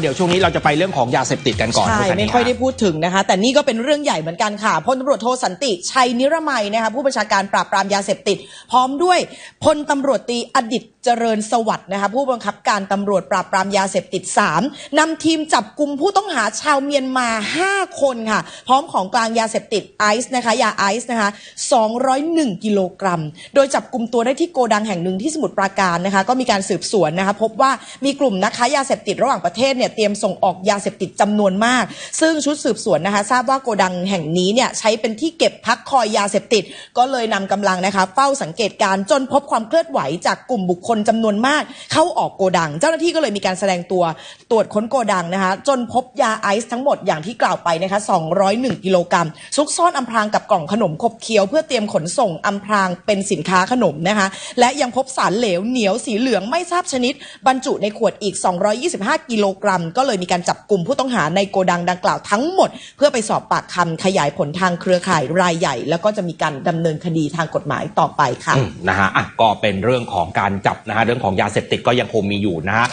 เดี๋ยวช่วงนี้เราจะไปเรื่องของยาเสพติดกันก่อนใช่คุณธัญญาไม่ค่อยได้พูดถึงนะคะ แต่นี่ก็เป็นเรื่องใหญ่เหมือนกันค่ะพลตำรวจโทสันติชัยนิรมัยนะคะผู้บัญชาการปราบปรามยาเสพติด พร้อมด้วยพลตำรวจตรีอดิต เจริญสวัสดิ์นะคะผู้บังคับการตำรวจปราบปรามยาเสพติด 3นำทีมจับกลุ่มผู้ต้องหาชาวเมียนมา 5 คนค่ะ พร้อมของกลางยาเสพติดไอซ์นะคะยาไอซ์นะคะ201 กิโลกรัม โดยจับกลุ่มตัวได้ที่โกดังแห่งหนึ่งที่สมุทรปราการนะคะก็มีการสืบสวนนะคะพบว่ามีกลุ่มนักค้ายาเสพติดระหว่างประเทศเนี่ยเตรียมส่งออกยาเสพติดจำนวนมาก ซึ่งชุดสืบสวนนะคะทราบว่าโกดังแห่งนี้เนี่ยใช้เป็นที่เก็บพักคอยยาเสพติด ก็เลยนำกำลังนะคะเฝ้าสังเกตการณ์จนพบความเคลื่อนไหวจากกลุ่มบุคคลนจำนวนมากเข้าออกโกดัง เจ้าหน้าที่ก็เลยมีการแสดงตัวตรวจค้นโกดังนะคะ จนพบยาไอซ์ทั้งหมดอย่างที่กล่าวไปนะคะ201 กิโลกรัม ซุกซ่อนอำพรางกับกล่องขนมขบเคี้ยวเพื่อเตรียมขนส่งอำพรางเป็นสินค้าขนมนะคะ และยังพบสารเหลวเหนียวสีเหลืองไม่ทราบชนิด บรรจุในขวดอีก 225 กิโลกรัม ก็เลยมีการจับกลุ่มผู้ต้องหาในโกดังดังกล่าวทั้งหมด เพื่อไปสอบปากคำขยายผลทางเครือข่ายรายใหญ่ แล้วก็จะมีการดำเนินคดีทางกฎหมายต่อไปค่ะนะฮะอะก็เป็นเรื่องของการจับนะฮะเรื่องของยาเสพติดก็ยังคงมีอยู่นะฮะ